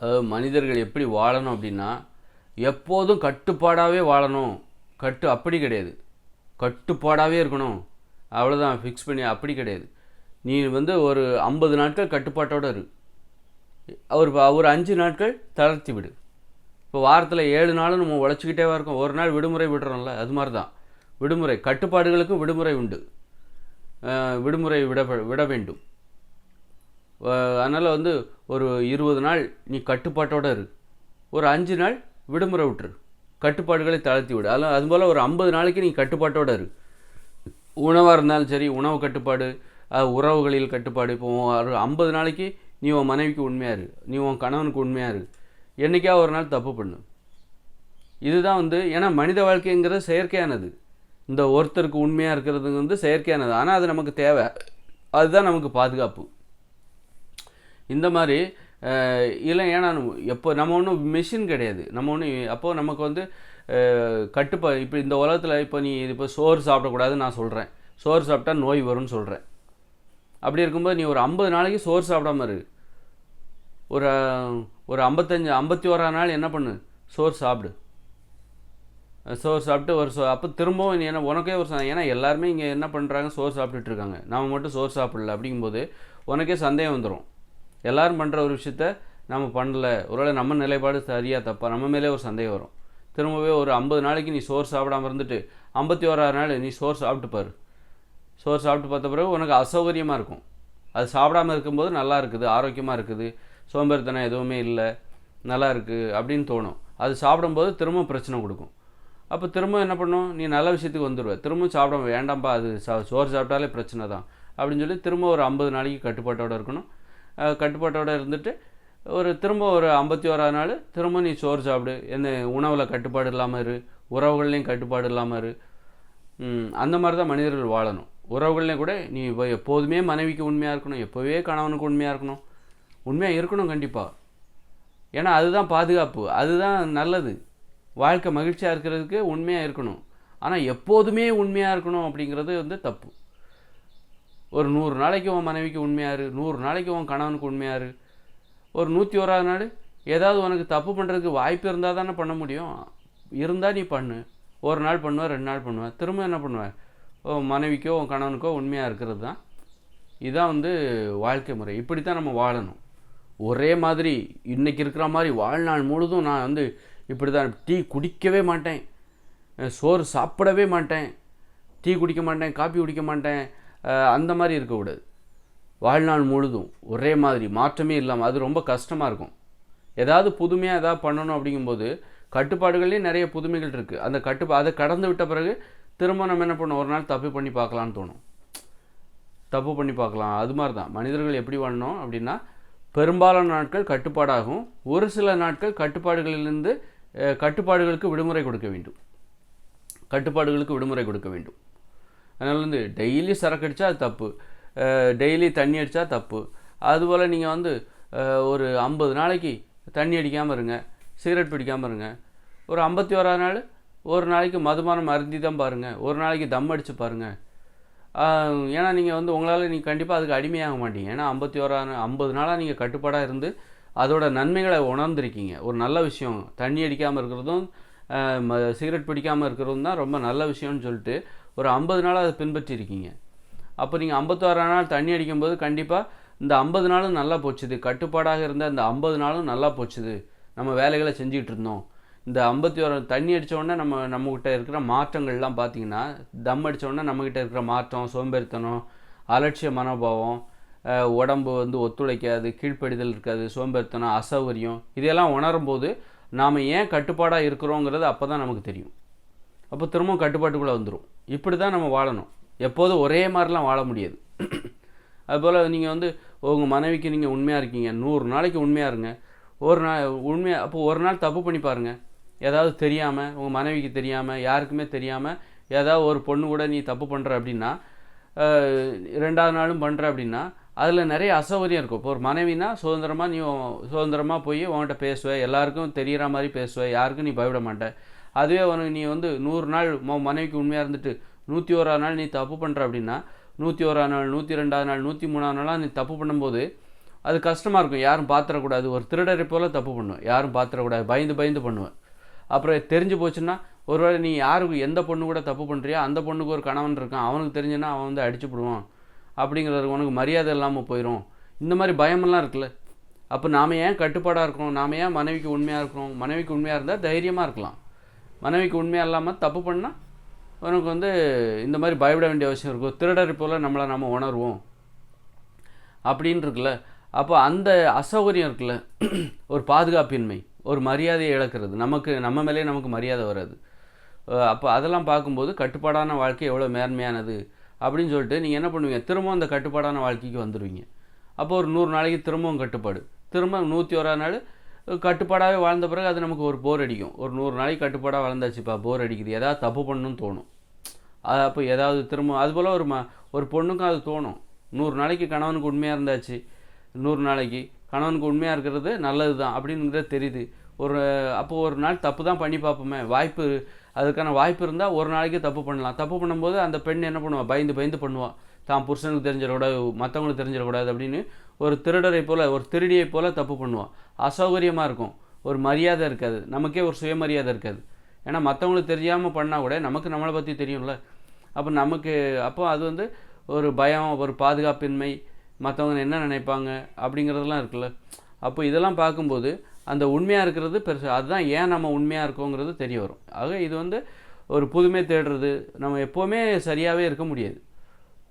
அதாவது மனிதர்கள் எப்படி வாழணும் அப்படின்னா எப்போதும் கட்டுப்பாடாகவே வாழணும். கட்டு அப்படி கிடையாது. கட்டுப்பாடாகவே இருக்கணும். அவ்வளோதான் ஃபிக்ஸ் பண்ணி அப்படி கிடையாது. நீ வந்து ஒரு ஐம்பது நாட்கள் கட்டுப்பாட்டோடு இரு. அவர் ஒரு அஞ்சு நாட்கள் தளர்த்தி விடு. இப்போ வாரத்தில் ஏழு நாளும் நம்ம உழைச்சிக்கிட்டே இருக்கோம். ஒரு நாள் விடுமுறை விடுறோம்ல அது மாதிரி தான் விடுமுறை கட்டுப்பாடுகளுக்கும் விடுமுறை உண்டு. விடுமுறை விட விட வேண்டும். அதனால் வந்து ஒரு இருபது நாள் நீ கட்டுப்பாட்டோடு இரு. ஒரு அஞ்சு நாள் விடுமுறை விட்டுரு. கட்டுப்பாடுகளை தளர்த்தி விடு. அதெல்லாம் அதுபோல் ஒரு ஐம்பது நாளைக்கு நீ கட்டுப்பாட்டோடு இரு. உணவாக இருந்தாலும் சரி உணவு கட்டுப்பாடு உறவுகளில் கட்டுப்பாடு. இப்போ ஒரு ஐம்பது நாளைக்கு நீ உன் மனைவிக்கு உண்மையாக இரு. நீ உன் கணவனுக்கு உண்மையாக இரு. என்றைக்கா ஒரு நாள் தப்பு பண்ணு. இதுதான் வந்து ஏன்னா மனித வாழ்க்கைங்கிறது செயற்கையானது. இந்த ஒருத்தருக்கு உண்மையாக இருக்கிறது வந்து செயற்கையானது. ஆனால் அது நமக்கு தேவை. அதுதான் நமக்கு பாதுகாப்பு. இந்த மாதிரி இல்லை ஏன்னா எப்போ நம்ம ஒன்றும் மிஷின் கிடையாது. நம்ம ஒன்று அப்போது நமக்கு வந்து கட்டுப்பா இப்போ இந்த உலகத்தில் இப்போ நீ இப்போ சோறு சாப்பிடக்கூடாதுன்னு நான் சொல்கிறேன் சோறு சாப்பிட்டா நோய் வரும்னு சொல்கிறேன் அப்படி இருக்கும்போது நீ ஒரு ஐம்பது நாளைக்கு சோறு சாப்பிடாம இரு. ஒரு ஒரு ஐம்பத்தஞ்சு ஐம்பத்தி ஓரா நாள் என்ன பண்ணு? சோறு சாப்பிடு. சோறு சாப்பிட்டு ஒரு சோ அப்போ திரும்பவும் நீ என்ன உனக்கே ஒரு ஏன்னா எல்லாருமே இங்கே என்ன பண்ணுறாங்க சோறு சாப்பிட்டுட்டு இருக்காங்க. நாம் மட்டும் சோறு சாப்பிடல. அப்படிங்கும்போது உனக்கே சந்தேகம் வந்துடும் எல்லோரும் பண்ணுற ஒரு விஷயத்த நம்ம பண்ணல. ஒருவேளை நம்ம நிலைப்பாடு சரியாக தப்பா நம்ம மேலே ஒரு சந்தேகம் வரும். திரும்பவே ஒரு ஐம்பது நாளைக்கு நீ சோறு சாப்பிடாம இருந்துட்டு ஐம்பத்தி ஓராறு நாள் நீ சோறு சாப்பிட்டு பாரு. சோறு சாப்பிட்டு பார்த்த பிறகு உனக்கு அசௌகரியமாக இருக்கும். அது சாப்பிடாம இருக்கும்போது நல்லா இருக்குது ஆரோக்கியமாக இருக்குது சோம்பேறித்தனம் எதுவுமே இல்லை நல்லா இருக்குது அப்படின்னு தோணும். அது சாப்பிடும்போது திரும்ப பிரச்சனை கொடுக்கும். அப்போ திரும்ப என்ன பண்ணும்? நீ நல்ல விஷயத்துக்கு வந்துடுவ திரும்ப சாப்பிட வேண்டாம்ப்பா அது சா சோறு சாப்பிட்டாலே பிரச்சனை தான். அப்படின்னு சொல்லி திரும்ப ஒரு ஐம்பது நாளைக்கு கட்டுப்பாட்டோடு இருக்கணும். கட்டுப்பாட்டோடு இருந்துட்டு ஒரு திரும்ப ஒரு ஐம்பத்தி ஓராது நாள் திரும்ப நீ சோறு சாப்பிடு. என்ன உணவில் கட்டுப்பாடு இல்லாமல் இரு. உறவுகள்லேயும் கட்டுப்பாடு இல்லாமல் இரு. அந்த மாதிரி தான் மனிதர்கள் வாழணும். உறவுகள்லேயும் கூட நீ இப்போ எப்போதுமே மனைவிக்கு உண்மையாக இருக்கணும். எப்போவே கணவனுக்கு உண்மையாக இருக்கணும். உண்மையாக இருக்கணும் கண்டிப்பாக ஏன்னா அதுதான் பாதுகாப்பு. அதுதான் நல்லது. வாழ்க்கை மகிழ்ச்சியாக இருக்கிறதுக்கு உண்மையாக இருக்கணும். ஆனால் எப்போதுமே உண்மையாக இருக்கணும் அப்படிங்கிறது வந்து தப்பு. ஒரு நூறு நாளைக்கு உன் மனைவிக்கு உண்மையாக இரு நூறு நாளைக்கு உன் கணவனுக்கு உண்மையாரு ஒரு நூற்றி ஓராது நாள் ஏதாவது உனக்கு தப்பு பண்ணுறதுக்கு வாய்ப்பு இருந்தால் தானே பண்ண முடியும். இருந்தால் நீ பண்ணு. ஒரு நாள் பண்ணுவேன் ரெண்டு நாள் பண்ணுவேன் திரும்ப என்ன பண்ணுவேன் உன் மனைவிக்கோ உன் கணவனுக்கோ உண்மையாக இருக்கிறது தான். இதுதான் வந்து வாழ்க்கை முறை. இப்படி தான் நம்ம வாழணும். ஒரே மாதிரி இன்றைக்கி இருக்கிற மாதிரி வாழ்நாள் முழுதும் நான் வந்து இப்படி தான் டீ குடிக்கவே மாட்டேன். சோறு சாப்பிடவே மாட்டேன். டீ குடிக்க மாட்டேன் காப்பி குடிக்க மாட்டேன். அந்த மாதிரி இருக்கக்கூடாது. வாழ்நாள் முழுதும் ஒரே மாதிரி மாற்றமே இல்லாமல் அது ரொம்ப கஷ்டமாக இருக்கும். ஏதாவது புதுமையாக ஏதாவது பண்ணணும் அப்படிங்கும்போது கட்டுப்பாடுகள்லேயும் நிறைய புதுமைகள் இருக்குது அந்த கட்டுப்பா அதை கடந்து விட்ட பிறகு திரும்ப நம்ம என்ன பண்ணோம் ஒரு நாள் தப்பு பண்ணி பார்க்கலான்னு தோணும். தப்பு பண்ணி பார்க்கலாம். அது மாதிரி தான் மனிதர்கள் எப்படி வாழணும் அப்படின்னா பெரும்பாலான நாட்கள் கட்டுப்பாடாகும். ஒரு சில நாட்கள் கட்டுப்பாடுகளிலிருந்து கட்டுப்பாடுகளுக்கு விடுமுறை கொடுக்க வேண்டும். கட்டுப்பாடுகளுக்கு விடுமுறை கொடுக்க வேண்டும். அதனால் வந்து டெய்லி சரக்கு அடித்தா அது தப்பு. டெய்லி தண்ணி அடித்தா தப்பு. அதுபோல் நீங்கள் வந்து ஒரு ஐம்பது நாளைக்கு தண்ணி அடிக்காமல் இருங்க சிகரெட் பிடிக்காமல் இருங்க. ஒரு ஐம்பத்தி ஓராது நாள் ஒரு நாளைக்கு மதுபானம் அருந்தி தான் பாருங்கள் ஒரு நாளைக்கு தம் அடித்து பாருங்கள் ஏன்னா நீங்கள் வந்து உங்களால் நீங்கள் கண்டிப்பாக அதுக்கு அடிமையாக மாட்டீங்க. ஏன்னா ஐம்பத்தி ஓராது ஐம்பது நாளாக நீங்கள் கட்டுப்பாடாக இருந்து அதோட நன்மைகளை உணர்ந்திருக்கீங்க. ஒரு நல்ல விஷயம் தண்ணி அடிக்காமல் இருக்கிறதும் ம- சிகரெட் பிடிக்காமல் இருக்கிறதும் தான் ரொம்ப நல்ல விஷயம்னு சொல்லிட்டு ஒரு ஐம்பது நாளாக அதை பின்பற்றிருக்கீங்க. அப்போ நீங்கள் ஐம்பத்தாறு நாள் தண்ணி அடிக்கும்போது கண்டிப்பாக இந்த ஐம்பது நாளும் நல்லா போச்சுது. கட்டுப்பாடாக இருந்த இந்த ஐம்பது நாளும் நல்லா போச்சுது. நம்ம வேலைகளை செஞ்சுக்கிட்டு இருந்தோம். இந்த ஐம்பத்தி ஒரு தண்ணி அடித்தோடனே நம்ம நம்மக்கிட்ட இருக்கிற மாற்றங்கள்லாம் பார்த்தீங்கன்னா தம் அடித்தோடனே நம்மக்கிட்ட இருக்கிற மாற்றம் சோம்பேறித்தனம் அலட்சிய மனோபாவம் உடம்பு வந்து ஒத்துழைக்காது கீழ்ப்படிதல் இருக்காது சோம்பேறித்தனம் அசௌகரியம் இதெல்லாம் உணரும் போது நாம் ஏன் கட்டுப்பாடாக இருக்கிறோங்கிறது அப்போ தான் நமக்கு தெரியும். அப்போ திரும்பவும் கட்டுப்பாட்டுக்குள்ளே வந்துடும் இப்படி தான் நம்ம வாழணும். எப்போதும் ஒரே மாதிரிலாம் வாழ முடியாது. அதுபோல் நீங்கள் வந்து உங்கள் மனைவிக்கு நீங்கள் உண்மையாக இருக்கீங்க. நூறு நாளைக்கு உண்மையாக இருங்க. ஒரு நாள் உண்மையாக அப்போ ஒரு நாள் தப்பு பண்ணி பாருங்கள் ஏதாவது தெரியாமல் உங்கள் மனைவிக்கு தெரியாமல் யாருக்குமே தெரியாமல் ஏதாவது ஒரு பொண்ணு கூட நீ தப்பு பண்ணுற அப்படின்னா ரெண்டாவது நாளும் பண்ணுற அப்படின்னா அதில் நிறைய அசௌகரியம் இருக்கும். இப்போ ஒரு மனைவினா சுதந்திரமாக நீ சுதந்திரமாக போய் உன்கிட்ட பேசுவ. எல்லாருக்கும் தெரிகிற மாதிரி பேசுவ. யாருக்கும் நீ பயப்பட மாட்டேன் அதுவே உனக்கு நீ வந்து நூறு நாள் மனைவிக்கு உண்மையாக இருந்துட்டு நூற்றி ஓராது நாள் நீ தப்பு பண்ணுற அப்படின்னா நூற்றி ஓராது நாள் நூற்றி ரெண்டாவது நாள் நூற்றி மூணாவது நாளாக நீ தப்பு பண்ணும்போது அது கஷ்டமாக இருக்கும். யாரும் பார்த்துடக்கூடாது ஒரு திருடரை போல் தப்பு பண்ணுவேன். யாரும் பார்த்துடக்கூடாது பயந்து பயந்து பண்ணுவேன். அப்புறம் தெரிஞ்சு போச்சுன்னா ஒருவேளை நீ யாருக்கு எந்த பொண்ணு கூட தப்பு பண்ணுறியோ அந்த பொண்ணுக்கு ஒரு கணவன் இருக்கான். அவனுக்கு தெரிஞ்சுன்னா அவன் வந்து அடிச்சு விடுவான் அப்படிங்கிறது உனக்கு மரியாதை இல்லாமல் போயிடும் இந்த மாதிரி பயமெல்லாம் இருக்குல்ல. அப்போ நாம் ஏன் கட்டுப்பாடாக இருக்கணும் நாம் ஏன் மனைவிக்கு உண்மையாக இருக்கணும் மனைவிக்கு உண்மையாக இருந்தால் தைரியமாக இருக்கலாம். மனைவிக்கு உண்மையாக இல்லாமல் தப்பு பண்ணால் உனக்கு வந்து இந்த மாதிரி பயப்பட வேண்டிய அவசியம் இருக்கும். திருடரை போல் நம்மளை நம்ம உணர்வோம். அப்படின்னு இருக்குல்ல. அப்போ அந்த அசௌகரியம் இருக்குல்ல. ஒரு பாதுகாப்பின்மை ஒரு மரியாதையை இழக்கிறது. நமக்கு நம்ம மேலே நமக்கு மரியாதை வராது. அப்போ அதெல்லாம் பார்க்கும்போது கட்டுப்பாடான வாழ்க்கை எவ்வளோ மேன்மையானது அப்படின்னு சொல்லிட்டு நீங்கள் என்ன பண்ணுவீங்க? திரும்பவும் அந்த கட்டுப்பாடான வாழ்க்கைக்கு வந்துடுவீங்க அப்போ ஒரு நூறு நாளைக்கு திரும்பவும் கட்டுப்பாடு. திரும்ப நூற்றி ஓராது நாள் கட்டுப்பாடாகவே வாழ்ந்த பிறகு அது நமக்கு ஒரு போர் அடிக்கும். ஒரு நூறு நாளைக்கு கட்டுப்பாடாக வளர்ந்தாச்சுப்பா போர் அடிக்குது. ஏதாவது தப்பு பண்ணணும்னு தோணும். அது அப்போ ஏதாவது திரும்ப அதுபோல் ஒரு ம ஒரு பொண்ணுக்கும் அது தோணும். நூறு நாளைக்கு கணவனுக்கு உண்மையாக இருந்தாச்சு. நூறு நாளைக்கு கணவனுக்கு உண்மையாக இருக்கிறது நல்லது தான் அப்படிங்கிறது தெரியுது. ஒரு அப்போது ஒரு நாள் தப்பு தான் பண்ணி பார்ப்போமே. வாய்ப்பு அதுக்கான வாய்ப்பு இருந்தால் ஒரு நாளைக்கு தப்பு பண்ணலாம். தப்பு பண்ணும்போது அந்த பெண் என்ன பண்ணுவாள் பயந்து பயந்து பண்ணுவாள் தான் புருஷனுக்கு தெரிஞ்சிடக்கூடாது மற்றவங்களுக்கு தெரிஞ்சிடக்கூடாது அப்படின்னு ஒரு திருடரை போல் ஒரு திருடியை போல் தப்பு பண்ணுவான் அசௌகரியமாக இருக்கும். ஒரு மரியாதை இருக்காது. நமக்கே ஒரு சுயமரியாதை இருக்காது. ஏன்னா மற்றவங்களுக்கு தெரியாமல் பண்ணால் கூட நமக்கு நம்மளை பற்றி தெரியும்ல. அப்போ நமக்கு அப்போ அது வந்து ஒரு பயம் ஒரு பாதுகாப்பின்மை மற்றவங்க என்ன நினைப்பாங்க அப்படிங்கிறதெல்லாம் இருக்குல்ல. அப்போ இதெல்லாம் பார்க்கும்போது அந்த உண்மையாக இருக்கிறது பெருசு அதுதான் ஏன் நம்ம உண்மையாக இருக்கோங்கிறது தெரிய வரும். ஆக இது வந்து ஒரு புதுமை தேடுறது. நம்ம எப்போவுமே சரியாகவே இருக்க முடியாது.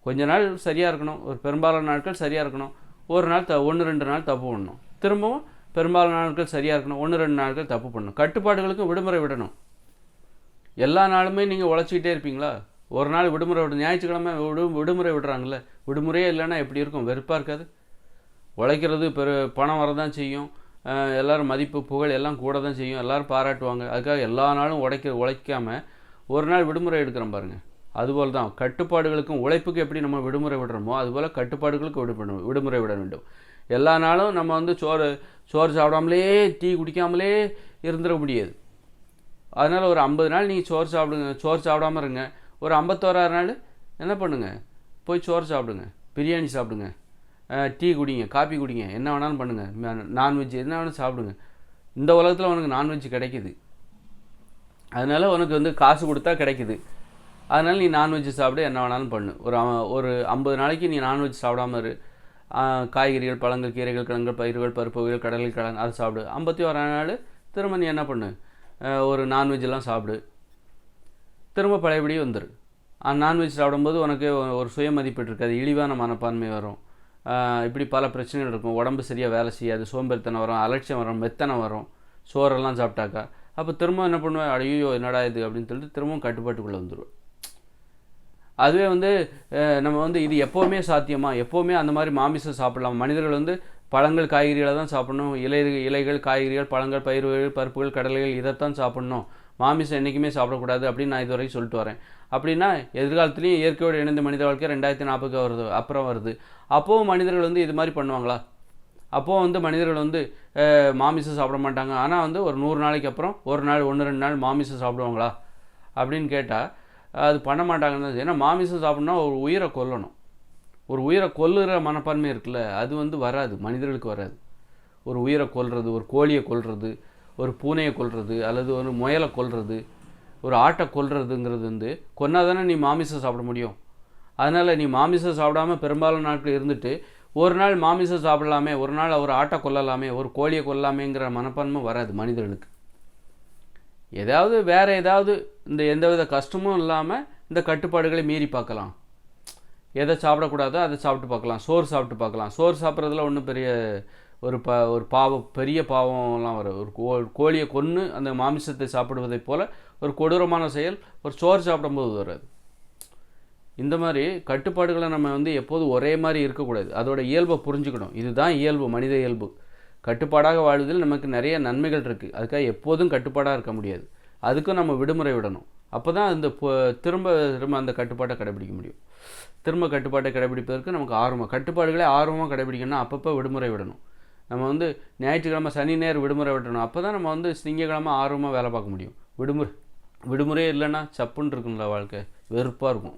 கொஞ்ச நாள் சரியாக இருக்கணும். ஒரு பெரும்பாலான நாட்கள் சரியாக இருக்கணும். ஒரு நாள் த ஒன்று ரெண்டு நாள் தப்பு பண்ணணும். திரும்பவும் பெரும்பாலான நாட்கள் சரியாக இருக்கணும். ஒன்று ரெண்டு நாட்கள் தப்பு பண்ணணும். கட்டுப்பாடுகளுக்கும் விடுமுறை விடணும். எல்லா நாளுமே நீங்கள் உழைச்சிக்கிட்டே இருப்பீங்களா? ஒரு நாள் விடுமுறை விட ஞாயிற்றுக்கிழமை விடு விடுமுறை விடுறாங்கல்ல. விடுமுறையே இல்லைன்னா எப்படி இருக்கும்? வெறுப்பாக இருக்காது. உழைக்கிறது பெரு பணம் வரதான் செய்யும். எல்லோரும் மதிப்பு புகழ் எல்லாம் கூட தான் செய்யும். எல்லோரும் பாராட்டுவாங்க. அதுக்காக எல்லா நாளும் உடைக்க உழைக்காமல் ஒரு நாள் விடுமுறை எடுக்கிறோம் பாருங்கள் அதுபோல் தான் கட்டுப்பாடுகளுக்கும் உழைப்புக்கு எப்படி நம்ம விடுமுறை விடுறோமோ அதுபோல் கட்டுப்பாடுகளுக்கு விடுபட விடுமுறை விட வேண்டும். எல்லா நாளும் நம்ம வந்து சோறு சோறு சாப்பிடாமலே டீ குடிக்காமலே இருந்துட முடியாது. அதனால் ஒரு ஐம்பது நாள் நீங்கள் சோறு சாப்பிடுங்க சோறு சாப்பிடாம இருங்க. ஒரு ஐம்பத்தோராறு நாள் என்ன பண்ணுங்க? போய் சோறு சாப்பிடுங்க பிரியாணி சாப்பிடுங்க டீ குடிங்க காப்பி குடிங்க என்ன வேணாலும் பண்ணுங்கள் நான்வெஜ் என்ன வேணாலும் சாப்பிடுங்க. இந்த உலகத்தில் உனக்கு நான்வெஜ் கிடைக்குது. அதனால் உனக்கு வந்து காசு கொடுத்தா கிடைக்குது. அதனால் நீ நான்வெஜ் சாப்பிட என்ன வேணாலும் பண்ணு. ஒரு ஒரு ஐம்பது நாளைக்கு நீ நான்வெஜ் சாப்பிடாம இரு. காய்கறிகள் பழங்கள் கீரைகள் கிழங்குகள் பயிர்கள் பருப்பு வகைகள் கடலை கிழங்கு அதை சாப்பிடு. ஐம்பத்தி ஓராம் நாள் திரும்ப நீ என்ன பண்ணு? ஒரு நான்வெஜ்லாம் சாப்பிடு. திரும்ப பழையபடி வந்துரு. நான்வெஜ் சாப்பிடும்போது உனக்கு ஒரு சுயமதிப்பீடு இருக்காது. இழிவான மனப்பான்மை வரும். இப்படி பல பிரச்சனைகள் இருக்கும். உடம்பு சரியாக வேலை செய்யாது. சோம்பேறித்தனம் வரும். அலட்சியம் வரும். மெத்தனை வரும். சோறெல்லாம் சாப்பிட்டாக்கா. அப்போ திரும்ப என்ன பண்ணுவேன் அடையோ என்னடா இது? அப்படின்னு சொல்லிட்டு திரும்பவும் கட்டுப்பாட்டுக்குள்ளே வந்துடுவேன் அதுவே வந்து நம்ம வந்து இது எப்போவுமே சாத்தியமா? எப்போவுமே அந்த மாதிரி மாமிசம் சாப்பிடலாம். மனிதர்கள் வந்து பழங்கள் காய்கறிகளை தான் சாப்பிடணும். இலை இலைகள் காய்கறிகள் பழங்கள் பயிர்கள் பருப்புகள் கடலைகள் இதைத்தான் சாப்பிடணும். மாமிசம் என்றைக்குமே சாப்பிடக்கூடாது அப்படின்னு நான் இதுவரைக்கும் சொல்லிட்டு வரேன். அப்படின்னா எதிர்காலத்துலேயும் இயற்கையோடு இணைந்த மனித வாழ்க்கை ரெண்டாயிரத்தி நாற்பதுக்கு வருது அப்புறம் வருது. அப்போவும் மனிதர்கள் வந்து இது மாதிரி பண்ணுவாங்களா? அப்போது வந்து மனிதர்கள் வந்து மாமிசம் சாப்பிட மாட்டாங்க. ஆனால் வந்து ஒரு நூறு நாளைக்கு அப்புறம் ஒரு நாள் ஒன்று ரெண்டு நாள் மாமிசம் சாப்பிடுவாங்களா? அப்படின்னு கேட்டால் அது பண்ண மாட்டாங்கன்னு தான் ஏன்னா மாமிசம் சாப்பிட்ணுன்னா ஒரு உயிரை கொல்லணும். ஒரு உயிரை கொல்லுற மனப்பான்மை இருக்குல்ல அது வந்து வராது. மனிதர்களுக்கு வராது. ஒரு உயிரை கொல்றது ஒரு கோழியை கொல்றது ஒரு பூனையை கொல்றது அல்லது ஒரு முயலை கொல்றது ஒரு ஆட்டை கொல்றதுங்கிறது வந்து கொன்னா தானே நீ மாமிசம் சாப்பிட முடியும். அதனால் நீ மாமிசம் சாப்பிடாம பெரும்பாலான நாட்கள் இருந்துட்டு ஒரு நாள் மாமிசம் சாப்பிடலாமே ஒரு நாள் ஒரு ஆட்டை கொல்லலாமே ஒரு கோழியை கொல்லலாமேங்கிற மனப்பான்மை வராது மனிதர்களுக்கு. ஏதாவது வேறு ஏதாவது இந்த எந்தவித கஷ்டமும் இல்லாமல் இந்த கட்டுப்பாடுகளை மீறி பார்க்கலாம். எதை சாப்பிடக்கூடாதோ அதை சாப்பிட்டு பார்க்கலாம். சோறு சாப்பிட்டு பார்க்கலாம். சோறு சாப்பிட்றதுல ஒன்றும் பெரிய ஒரு ப ஒரு பாவம் பெரிய பாவம்லாம் வரும் ஒரு கோ கோழியை கொன்று அந்த மாமிசத்தை சாப்பிடுவதைப் போல் ஒரு கொடூரமான செயல் ஒரு சோறு சாப்பிடும்போது வராது. இந்த மாதிரி கட்டுப்பாடுகளை நம்ம வந்து எப்போதும் ஒரே மாதிரி இருக்கக்கூடாது. அதோட இயல்பை புரிஞ்சுக்கணும். இதுதான் இயல்பு மனித இயல்பு. கட்டுப்பாடாக வாழ்வதில் நமக்கு நிறைய நன்மைகள் இருக்குது அதுக்காக எப்போதும் கட்டுப்பாடாக இருக்க முடியாது. அதுக்கும் நம்ம விடுமுறை விடணும். அப்போ தான் அந்த திரும்ப திரும்ப அந்த கட்டுப்பாட்டை கடைபிடிக்க முடியும். திரும்ப கட்டுப்பாட்டை கடைபிடிப்பதற்கு நமக்கு ஆர்வம் கட்டுப்பாடுகளே ஆர்வமாக கடைபிடிக்கணும்னா அப்பப்போ விடுமுறை விடணும். நம்ம வந்து ஞாயிற்றுக்கிழமை சனி நேரம் விடுமுறை விடணும். அப்போ தான் நம்ம வந்து திங்கக்கிழமை ஆர்வமாக வேலை பார்க்க முடியும். விடுமுறை விடுமுறையே இல்லைன்னா சப்புன்னு இருக்குங்களா வாழ்க்கை. வெறுப்பாக இருக்கும்.